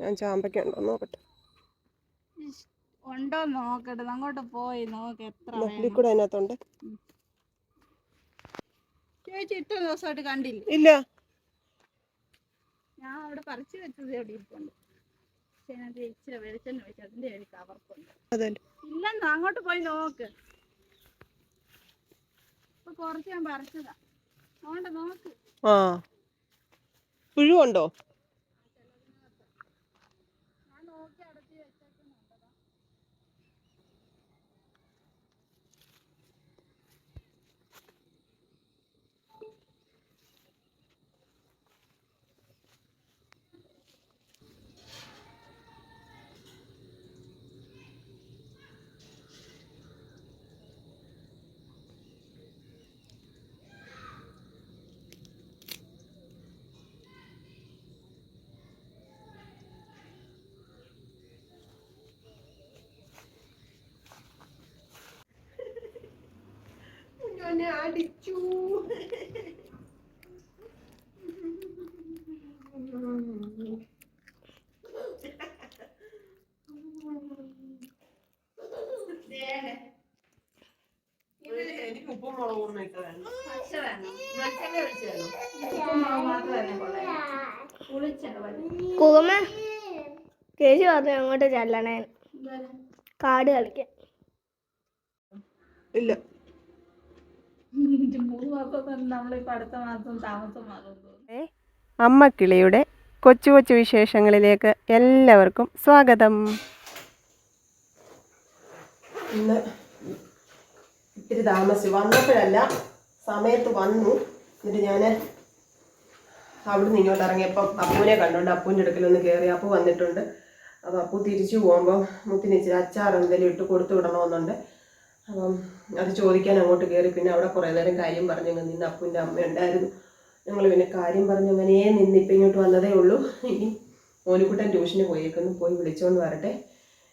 ഞാൻ ചാമ്പയ്ക്ക ഉണ്ടോ നോക്കട്ടെ. ഉണ്ടോ നോക്കട്ടെ. അങ്ങോട്ട് പോയി നോക്ക് എത്ര. കൂടെ അതിനകത്തുണ്ട്. ചേച്ചി ഇത്ര ദിവസമായിട്ട് കണ്ടില്ല? ഇല്ല. ഞാൻ അവിടെ പറിച്ചു വെച്ചത് അവിടെ ഇരിപ്പുണ്ട്. ഇച്ചിരി വെളിച്ചെണ്ണ ഒഴിച്ചു അതിന്റെ ഒരു അതല്ലേ. ഇല്ലെന്നോ അങ്ങോട്ട് പോയി നോക്ക്. ഇപ്പൊ കുറച്ച് ഞാൻ പറിച്ചതാ. അതുകൊണ്ട് നോക്ക്. ആ. പുഴുവുണ്ടോ? അടിച്ചു. എനിക്ക് ഉപ്പും ഇട്ടതാണ് കുകുമ ചേച്ചി പറഞ്ഞു അങ്ങോട്ട് ചെല്ലണേ കാട് കളിക്കാൻ. ഇല്ല. മൂന്ന് മാസം നമ്മളിപ്പോ അടുത്ത മാസം താമസം മാറും തോന്നുന്നു അമ്മക്കിളിയുടെ കൊച്ചു കൊച്ചു വിശേഷങ്ങളിലേക്ക് എല്ലാവർക്കും സ്വാഗതം. ഇന്ന് ഇത്തിരി താമസിച്ചു. വന്നപ്പോഴല്ല സമയത്ത് വന്നു. എന്നിട്ട് ഞാൻ അവിടുന്ന് ഇങ്ങോട്ട് ഇറങ്ങിയപ്പം അപ്പൂനെ കണ്ടുകൊണ്ട് അപ്പൂന്റെ അടുക്കലൊന്ന് കയറി അപ്പു വന്നിട്ടുണ്ട്. അപ്പോൾ അപ്പു തിരിച്ചു പോകുമ്പോൾ മുത്തിന് ഇച്ചിരി അച്ചാർ എന്തെങ്കിലും ഇട്ട് കൊടുത്തു വിടണമെന്നുണ്ട്. അപ്പം അത് ചോദിക്കാൻ അങ്ങോട്ട് കയറി പിന്നെ അവിടെ കുറേ നേരം കാര്യം പറഞ്ഞു നിന്ന് അപ്പൂന്റെ അമ്മ ഉണ്ടായിരുന്നു. ഞങ്ങൾ പിന്നെ കാര്യം പറഞ്ഞു അങ്ങനെ നിന്ന് ഇപ്പം ഇങ്ങോട്ട് വന്നതേ ഉള്ളൂ. ഇനി മോനിക്കുട്ടൻ ട്യൂഷന് പോയേക്കുന്നു. പോയി വിളിച്ചുകൊണ്ട് വരട്ടെ.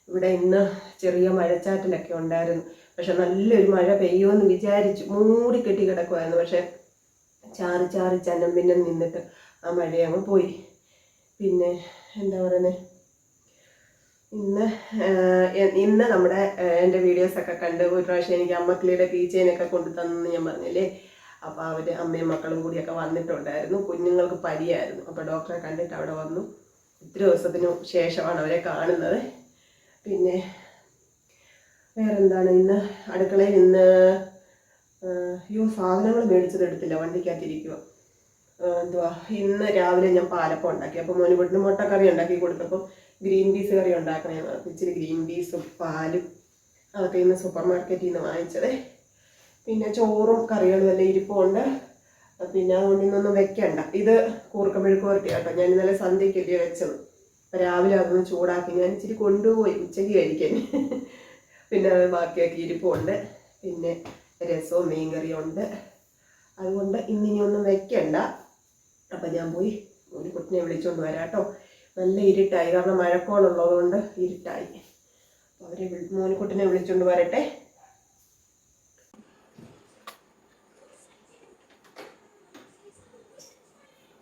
ഇവിടെ ഇന്ന് ചെറിയ മഴച്ചാറ്റലൊക്കെ ഉണ്ടായിരുന്നു. പക്ഷെ നല്ലൊരു മഴ പെയ്യുമെന്ന് വിചാരിച്ചു. മൂടി കെട്ടി കിടക്കുമായിരുന്നു പക്ഷെ ചാറി ചാറി ചന്നം പിന്നെ നിന്നിട്ട് ആ മഴയങ്ങ് പോയി. പിന്നെ എന്താ പറയുന്നത് ഇന്ന് ഇന്ന് നമ്മുടെ എന്റെ വീഡിയോസൊക്കെ കണ്ട് ഒരു പ്രാവശ്യം എനിക്ക് അമ്മക്കിളിയുടെ കീച്ചേനൊക്കെ കൊണ്ടു തന്നെന്ന് ഞാൻ പറഞ്ഞില്ലേ? അപ്പോൾ അവർ അമ്മയും മക്കളും കൂടിയൊക്കെ വന്നിട്ടുണ്ടായിരുന്നു. കുഞ്ഞുങ്ങൾക്ക് പരിയായിരുന്നു. അപ്പോൾ ഡോക്ടറെ കണ്ടിട്ട് അവിടെ വന്നു. ഇത്തിരി ദിവസത്തിനു ശേഷമാണ് അവരെ കാണുന്നത്. പിന്നെ വേറെന്താണ്? ഇന്ന് അടുക്കളയിൽ ഇന്ന് യോ സാധനങ്ങൾ മേടിച്ചത് എടുത്തില്ല. വണ്ടിക്കകത്തിരിക്കുക എന്തുവാ? ഇന്ന് രാവിലെ ഞാൻ പാലപ്പം ഉണ്ടാക്കി. അപ്പോൾ മോനുകുട്ടിന് മുട്ടക്കറി ഉണ്ടാക്കി കൊടുത്തപ്പോൾ ഗ്രീൻ പീസ് കറി ഉണ്ടാക്കണേ. ഇച്ചിരി ഗ്രീൻ പീസും പാലും അതൊക്കെ ഇന്ന് സൂപ്പർ മാർക്കറ്റിൽ നിന്ന് വാങ്ങിച്ചതേ. പിന്നെ ചോറും കറികളും എല്ലാം ഇരിപ്പുണ്ട്. പിന്നെ അതുകൊണ്ട് ഇന്നൊന്നും വെക്കണ്ട. ഇത് കൂർക്ക മെഴുക്ക് പുരട്ടി കേട്ടോ ഞാൻ ഇന്നലെ സന്ധ്യയ്ക്കല്ലേ വെച്ചത്. രാവിലെ അതൊന്ന് ചൂടാക്കി ഞാൻ ഇച്ചിരി കൊണ്ടുപോയി ഉച്ചയ്ക്ക് കഴിക്കാൻ. പിന്നെ അത് ബാക്കിയാക്കി ഇരിപ്പുണ്ട്. പിന്നെ രസവും മീൻകറിയും ഉണ്ട്. അതുകൊണ്ട് ഇന്നിനി ഒന്നും വെക്കണ്ട. അപ്പം ഞാൻ പോയി ഒരു കുട്ടിനെ വിളിച്ചുകൊണ്ട് വരാം കേട്ടോ നല്ല ഇരുട്ടായി. കാരണം മഴക്കോളുള്ളത് കൊണ്ട് ഇരുട്ടായി. അപ്പോൾ അവരെ മോനിക്കുട്ടിനെ വിളിച്ചുകൊണ്ട് വരട്ടെ.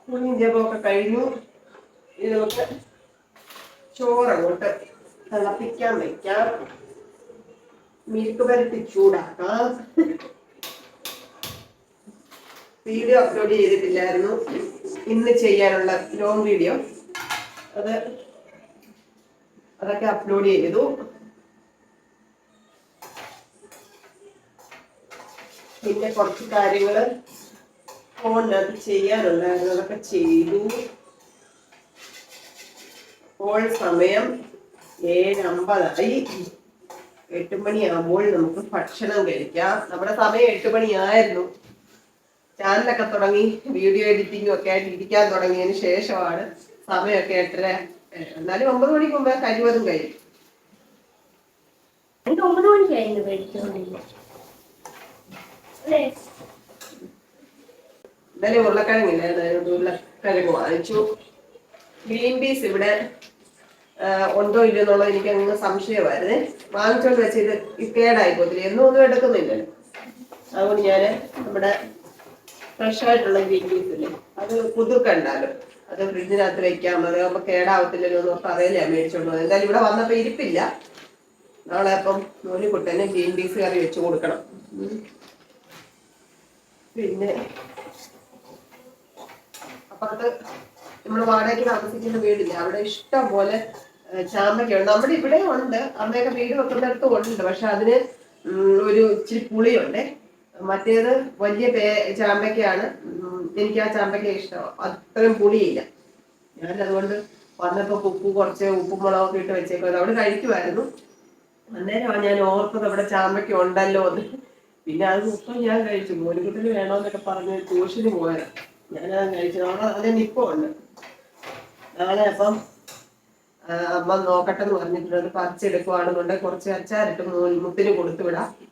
കുളിയും ജപമൊക്കെ കഴിഞ്ഞു. ഇനി നമുക്ക് ചോറ് അങ്ങോട്ട് തിളപ്പിക്കാൻ വയ്ക്കാം മിൽക്ക് പരത്തി ചൂടാക്കാം. Video upload ചെയ്തിട്ടില്ലായിരുന്നു. ഇന്ന് ചെയ്യാനുള്ള ലോങ് വീഡിയോ. അത് അതൊക്കെ അപ്ലോഡ് ചെയ്തു. പിന്നെ കുറച്ച് കാര്യങ്ങൾ ഫോണിനകത്ത് ചെയ്യാനുണ്ടായിരുന്നു. അതൊക്കെ ചെയ്തു. ഇപ്പോൾ സമയം ഏഴ് അമ്പതായി എട്ട് മണിയാകുമ്പോൾ നമുക്ക് ഭക്ഷണം കഴിക്കാം. നമ്മുടെ സമയം എട്ട് മണിയായിരുന്നു. ചാനലൊക്കെ തുടങ്ങി വീഡിയോ എഡിറ്റിംഗും ഒക്കെ ആയിട്ട് ഇരിക്കാൻ തുടങ്ങിയതിന് ശേഷമാണ് സമയമൊക്കെ എട്ടര എന്നാലും ഒമ്പത് മണിക്ക് മുമ്പേ കഴിവതും കഴിയും. ഒമ്പത് ഇന്നലെ ഉരുളക്കിഴങ്ങില്ലായിരുന്നു അതുകൊണ്ട് ഉരുളക്കിഴങ്ങ് വാങ്ങിച്ചു. ഗ്രീൻ പീസ് ഇവിടെ ഉണ്ടോ ഇല്ലയോ എന്നുള്ളത് എനിക്ക് അങ്ങ് സംശയമായിരുന്നു. വാങ്ങിച്ചോണ്ട് വെച്ച് ഇത് കേടായി പോത്തില്ല? എന്നും ഒന്നും എടുക്കുന്നില്ല അതുകൊണ്ട് ഞാൻ നമ്മുടെ ഫ്രഷ് ആയിട്ടുള്ള ഗ്രീൻ പീസ് ഇല്ലേ? അത് കുതിർക്കണ്ടല്ലോ അത് ഫ്രിഡ്ജിനകത്ത് വെക്കാൻ പറയും അപ്പൊ കേടാവത്തില്ലല്ലോ എന്ന് ഓർത്ത് അറിയില്ല മേടിച്ചോണ്ട് പോകുന്നത് എന്തായാലും ഇവിടെ വന്നപ്പോ ഇരിപ്പില്ല. നാളെ അപ്പം നൂലിക്കുട്ടന് ഗ്രീൻ പീസ് കറി വെച്ച് കൊടുക്കണം. പിന്നെ അപ്പുറത്ത് നമ്മൾ വാടകയ്ക്ക് താമസിക്കുന്ന വീടില്ല അവിടെ ഇഷ്ടം പോലെ ചാമ്പയ്ക്കുണ്ട്. നമ്മുടെ ഇവിടെ ഉണ്ട്. അമ്മയൊക്കെ വീട് വെക്കുന്നിടത്തും ഉണ്ട് പക്ഷെ അതിന് ഒരു ഇച്ചിരി പുളിയുണ്ട്. മറ്റേത് വലിയ പേ ചാമ്പയ്ക്കാണ്. എനിക്ക് ആ ചാമ്പയ്ക്ക ഇഷ്ടം. അത്രയും പുളിയില്ല. ഞാൻ അതുകൊണ്ട് വന്നപ്പോ ഉപ്പ് കുറച്ച് ഉപ്പും മുളകൊക്കെ ഇട്ട് വെച്ചേക്കുന്നത് അവിടെ കഴിക്കുമായിരുന്നു അന്നേരമാണ് ഞാൻ ഓർത്തത് അവിടെ ചാമ്പയ്ക്ക ഉണ്ടല്ലോ എന്ന്. പിന്നെ അത് മൊത്തം ഞാൻ കഴിച്ചു. മോനിക്കുട്ടിന് വേണോന്നൊക്കെ പറഞ്ഞ് ട്യൂഷന് പോയത്. ഞാനത് കഴിച്ചു. നാളെ അതിന് ഇപ്പൊ ഉണ്ട്. നാളെ അപ്പം അമ്മ നോക്കട്ടെ എന്ന് പറഞ്ഞിട്ടുണ്ട്. അത് പറിച്ചെടുക്കുവാണെന്നുണ്ടെങ്കിൽ കുറച്ച് അച്ചാറിട്ട് മോൻ മുത്തിന് കൊടുത്തു വിടാം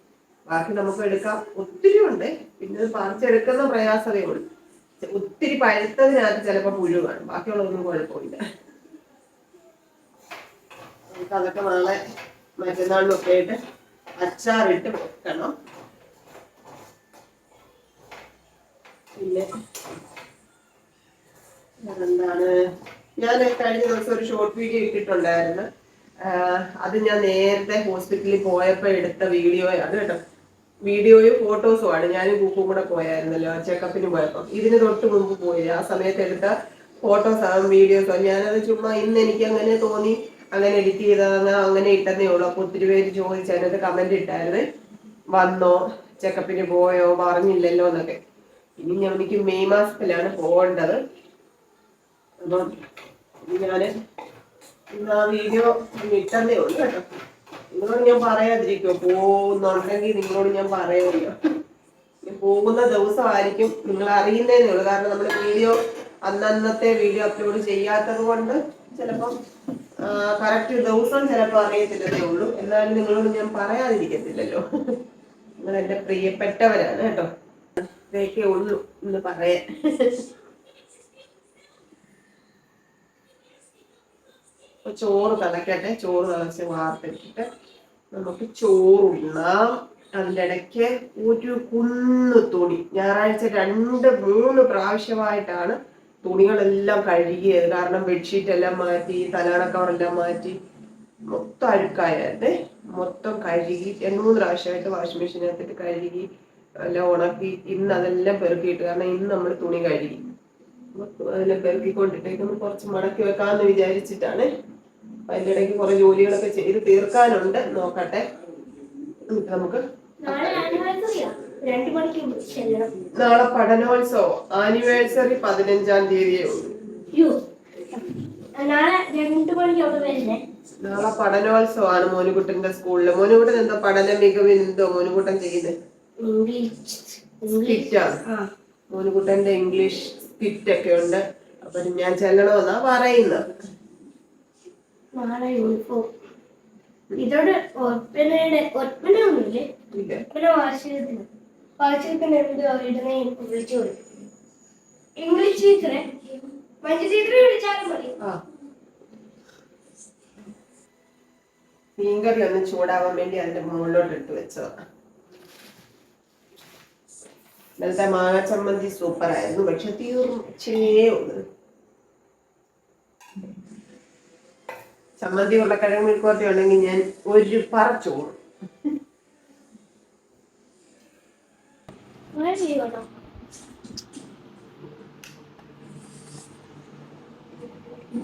ബാക്കി നമുക്ക് എടുക്കാം. ഒത്തിരി ഉണ്ട്. പിന്നെ പറിച്ചെടുക്കുന്ന പ്രയാസമേ ഉള്ളൂ. ഒത്തിരി പഴുത്തതിനകത്ത് ചിലപ്പോൾ പുഴു കാണും. ബാക്കിയുള്ളതൊന്നും കുഴപ്പമില്ല. നമുക്ക് അതൊക്കെ നാളെ മറ്റന്നാളിലൊക്കെ ആയിട്ട് അച്ചാറിട്ട് വെക്കണം. പിന്നെ എന്താണ് ഞാൻ കഴിഞ്ഞ ദിവസം ഒരു ഷോർട്ട് വീഡിയോ ഇട്ടിട്ടുണ്ടായിരുന്നു. അത് ഞാൻ നേരത്തെ ഹോസ്പിറ്റലിൽ പോയപ്പോ എടുത്ത വീഡിയോ ആണ് കേട്ടോ. വീഡിയോയും ഫോട്ടോസും ആണ്. ഞാനും കൂപ്പും കൂടെ പോയായിരുന്നല്ലോ ചെക്കപ്പിന് പോയപ്പോ. ഇതിന് തൊട്ട് മുമ്പ് പോയി. ആ സമയത്ത് എടുത്ത ഫോട്ടോസ് ആ വീഡിയോസ് ആവും ഞാനത് ചുമ്മാ ഇന്ന് എനിക്ക് അങ്ങനെ തോന്നി അങ്ങനെ എഡിറ്റ് ചെയ്തതെന്ന് അങ്ങനെ ഇട്ടെന്നേ ഉള്ളൂ. അപ്പൊ ഒത്തിരി പേര് ചോദിച്ചു അതിനകത്ത് കമന്റ് ഇട്ടായിരുന്നു. വന്നോ ചെക്കപ്പിന് പോയോ പറഞ്ഞില്ലല്ലോ എന്നൊക്കെ. ഇനി ഞാൻ എനിക്ക് മെയ് മാസത്തിലാണ് പോകേണ്ടത്. അപ്പം ഇന്ന് ആ വീഡിയോ ഇട്ടെന്നേ ഉള്ളൂ കേട്ടോ. നിങ്ങളോട് ഞാൻ പറയാതിരിക്കോ പോകുന്നുണ്ടെങ്കിൽ നിങ്ങളോട് ഞാൻ പറയുമല്ലോ. പോകുന്ന പോകുന്ന ദിവസമായിരിക്കും നിങ്ങൾ അറിയുന്നതേ ഉള്ളൂ. കാരണം നമ്മുടെ വീഡിയോ അന്നന്നത്തെ വീഡിയോ അപ്ലോഡ് ചെയ്യാത്തത് കൊണ്ട് ചിലപ്പം കറക്റ്റ് ദിവസം ചിലപ്പോൾ അറിയത്തില്ലതേ ഉള്ളൂ. എന്നാലും നിങ്ങളോട് ഞാൻ പറയാതിരിക്കത്തില്ലല്ലോ. നിങ്ങൾ എന്റെ പ്രിയപ്പെട്ടവരാണ് കേട്ടോ. ഇതൊക്കെ ഉള്ളൂ എന്ന് പറയാൻ. അപ്പൊ ചോറ് തിളക്കട്ടെ. ചോറ് തിളച്ച് വാർത്തെടുത്തിട്ട് നമുക്ക് ചോറുണ്ണാം. അതിന്റെ ഇടയ്ക്ക് ഒരു കുന്ന് തുണി. ഞായറാഴ്ച രണ്ട് മൂന്ന് പ്രാവശ്യമായിട്ടാണ് തുണികളെല്ലാം കഴുകിയത്. കാരണം ബെഡ്ഷീറ്റ് എല്ലാം മാറ്റി തലാണ കവറെല്ലാം മാറ്റി. മൊത്തം അഴുക്കായിരുന്നേ മൊത്തം കഴുകി രണ്ട് മൂന്ന് പ്രാവശ്യമായിട്ട് വാഷിംഗ് മെഷീനകത്തിട്ട് കഴുകി എല്ലാം ഉണക്കി ഇന്ന് അതെല്ലാം പെറുക്കിയിട്ട്. കാരണം ഇന്ന് നമ്മൾ തുണി കഴുകി. അതിനെ പെറുക്കിക്കൊണ്ടിട്ടേക്ക് കുറച്ച് മടക്കി വെക്കാമെന്ന് വിചാരിച്ചിട്ടാണ് അപ്പൊ അതിന്റെ ഇടയ്ക്ക് കുറെ ജോലികളൊക്കെ ചെയ്ത് തീർക്കാനുണ്ട്. നോക്കട്ടെ. എന്നിട്ട് നമുക്ക് നാളെ പഠനോത്സവം. ആനിവേഴ്സറി പതിനഞ്ചാം തീയതിയേ ഉള്ളൂ. നാളെ രണ്ടു മണിക്ക് അവിടെ വരുന്നേ നാളെ പഠനോത്സവമാണ് മോനുകുട്ടന്റെ സ്കൂളിൽ. മോനുകുട്ടൻ എന്താ പഠന മികവിൽ എന്തോ മോനുകുട്ടൻ ചെയ്യുന്നത് സ്കിറ്റാണ് മോനുകുട്ടന്റെ ഇംഗ്ലീഷ് സ്കിറ്റ് ഒക്കെ ഉണ്ട്. അപ്പൊ ഞാൻ ചെല്ലണമെന്നാ പറയുന്നത് നാളെ യൂണിഫോം ഇതോടെ ഒപ്പനയുടെ ഒപ്പന ഒന്നുമില്ലേ? ഒപ്പന വാർഷികത്തിന് വാർഷികത്തിന് എന്ത് അവരുടെ വിളിച്ചു പോയി ഇംഗ്ലീഷ് ടീച്ചറെ മഞ്ജു ടീച്ചറെ വിളിച്ചാലും മതി. മീൻകറി ഒന്ന് ചൂടാവാൻ വേണ്ടി അതിന്റെ മുകളിലോട്ട് ഇട്ട് വെച്ചതാ. ഇന്നലത്തെ മാങ്ങ ചമ്മന്തി സൂപ്പർ ആയിരുന്നു. പക്ഷെ തീർച്ചയേ ഉള്ളു ചമ്മന്തി ഉരുളക്കിഴങ്ങ് മെഴുക്കുവരട്ടി ഉണ്ടെങ്കിൽ ഞാൻ ഒരു പറ ചോറ്.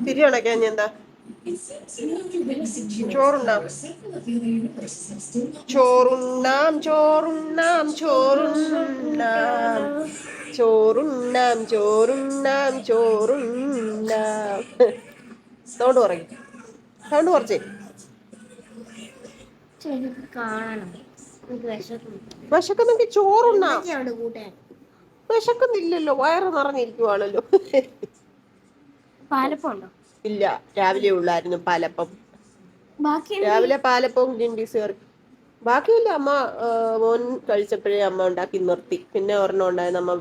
തിരി ഉണക്കാൻ ഞാൻ എന്താ? ചോറുണ്ടാം. ചോറുണ്ണാം ചോറുണ്ണാം ചോറുണ്ണാം ചോറുണ്ണാം ചോറുണ്ണാം ചോറുണ്ണാം സൗണ്ട് കുറയ്ക്കും സൗണ്ട് കുറച്ചേ. വിശക്കുന്നെങ്കിൽ ചോറുണ്ട വിശക്കുന്നില്ലല്ലോ. വയറ് നിറഞ്ഞിരിക്കുവാണല്ലോ. ഇല്ല. രാവിലെ ഉള്ളായിരുന്നു പാലപ്പം. രാവിലെ പാലപ്പവും ഗ്രീൻ പീസ് കറി ബാക്കിയില്ല അമ്മ മോൻ കഴിച്ചപ്പോഴേ അമ്മ ഉണ്ടാക്കി നിർത്തി. പിന്നെ ഒരെണ്ണം ഉണ്ടായിരുന്നു അമ്മ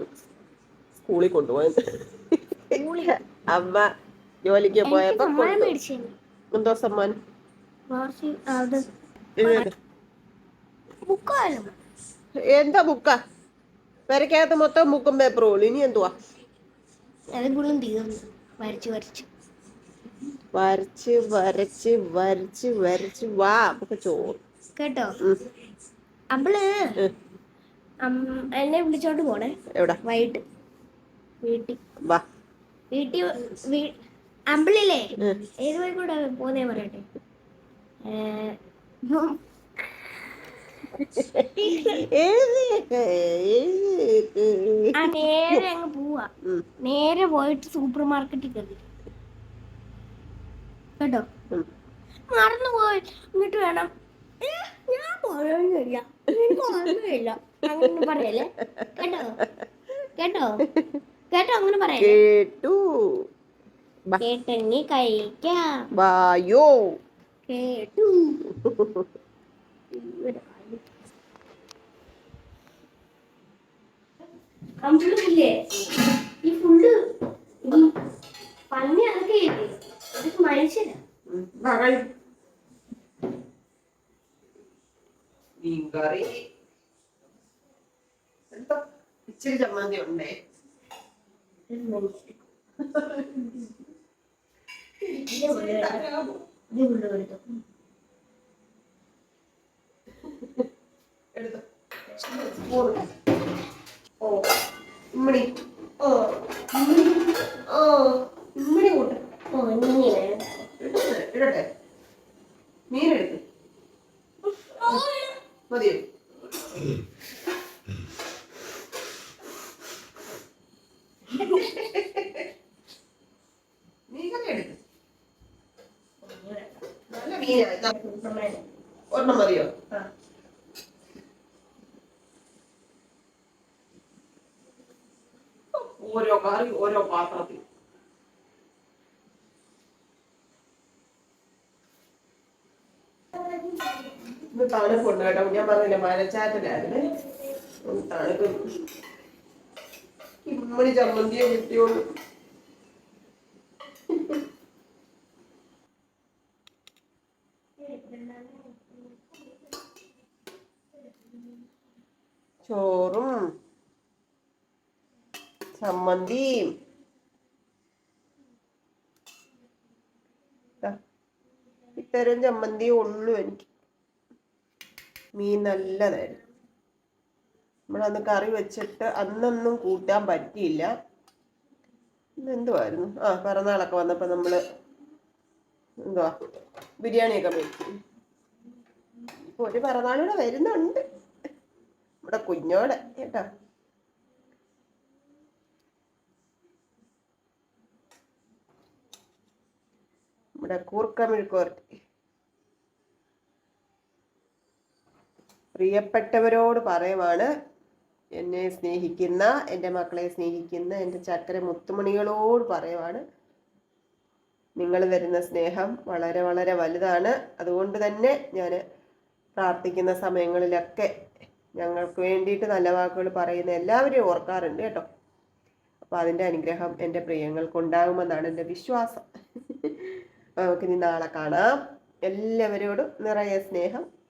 സ്കൂളിൽ കൊണ്ടുപോയത്. അമ്മ ജോലിക്ക് പോയപ്പോ എന്തോ സമ്മാനം എന്താ ബുക്ക വരയ്ക്കാത്ത മൊത്തം ബുക്കും പേപ്പറും ഉള്ളു ഇനി എന്തുവാ വരച്ചു വരച്ചു വരച്ച് വരച്ച് വരച്ച് വരച്ച് വാ നമുക്ക് ചോറ് കേട്ടോ അമ്പൾ അവൾ എന്നെ വിളിച്ചോണ്ട് പോണേ എവിടെ വൈകിട്ട് വീട്ടിൽ വാ വീട്ടിൽ അമ്പിളില്ലേ. ഏത് വഴി കൂടെ പോന്നേ പറയട്ടെ? ആ നേരെ അങ്ങ് പോവാ. നേരെ പോയിട്ട് സൂപ്പർ മാർക്കറ്റിൽ കയറി. കേട്ടോ? മറന്നു പോയി. എന്നിട്ട് വേണം. "ഏ, ഞാൻ പറയുന്നില്ല. ഓർമ്മയില്ല. അങ്ങനെ പറയല്ലേ? കേട്ടോ? കേട്ടോ? കേട്ടോ? അങ്ങനെ കേട്ടു. വാ. കേട്ടെങ്കി കഴിക്കാം. വായോ. കേട്ടു. അമ്പിളില്ലേ ഈ ഫുള്ള് പന്നി അതൊക്കെ ഇല്ലേ. വാ, കഴി. മീൻകറി. ഇച്ചിരി ചമ്മന്തി ഉണ്ടേ? ഇത് ഓ ഇമ്മണി ഓ ഓ ഇമ്മണി കൂട്ട്. ഓ ഇനി വേണ്ട. എടുത്ത്. ഇടട്ടെ. മീനെടുത്ത് മതിയോ മീൻകറി എടുത്ത് നല്ല മീനാ ഇതാ. ഒരെണ്ണം മതിയോ ഓരോ കറി ഓരോ പാത്രത്തിൽ തണുപ്പുണ്ട് കേട്ടോ. ഞാൻ പറഞ്ഞില്ല മരച്ചാറ്റലായിരുന്നു തണുപ്പ്. ഇമ്മണി ചമ്മന്തിയെ കിട്ടിയോളൂ. ചോറും ചമ്മന്തിയും. ഇത്തരം ചമ്മന്തിയേ ഉള്ളൂ എനിക്ക്. മീൻ നല്ലതായിരുന്നു. നമ്മളന്ന് കറി വെച്ചിട്ട് അന്നൊന്നും കൂട്ടാൻ പറ്റിയില്ല. ഇന്നെന്തുവായിരുന്നു ആ പിറന്നാളൊക്കെ വന്നപ്പോൾ നമ്മൾ എന്തുവാ ബിരിയാണിയൊക്കെ വെച്ചു ഇപ്പോൾ ഒരു പിറന്നാളൂടെ വരുന്നുണ്ട്. നമ്മുടെ കുഞ്ഞോടെ കേട്ടോ. നമ്മുടെ കൂർക്കമിഴ് മെഴുക്കുവരട്ടി. പ്രിയപ്പെട്ടവരോട് പറയുവാണ് എന്നെ സ്നേഹിക്കുന്ന എന്റെ മക്കളെ സ്നേഹിക്കുന്ന എന്റെ ചക്കര മുത്തുമണികളോട് പറയുവാണ് നിങ്ങൾ വരുന്ന സ്നേഹം വളരെ വളരെ വലുതാണ്. അതുകൊണ്ട് തന്നെ ഞാൻ പ്രാർത്ഥിക്കുന്ന സമയങ്ങളിലൊക്കെ ഞങ്ങൾക്ക് വേണ്ടിയിട്ട് നല്ല വാക്കുകൾ പറയുന്ന എല്ലാവരെയും ഓർക്കാറുണ്ട് കേട്ടോ. അപ്പോൾ അതിന്റെ അനുഗ്രഹം എന്റെ പ്രിയങ്ങൾക്ക് ഉണ്ടാകുമെന്നാണ് എന്റെ വിശ്വാസം. നമുക്കിനി നാളെ കാണാം. എല്ലാവരോടും നിറയെ സ്നേഹം.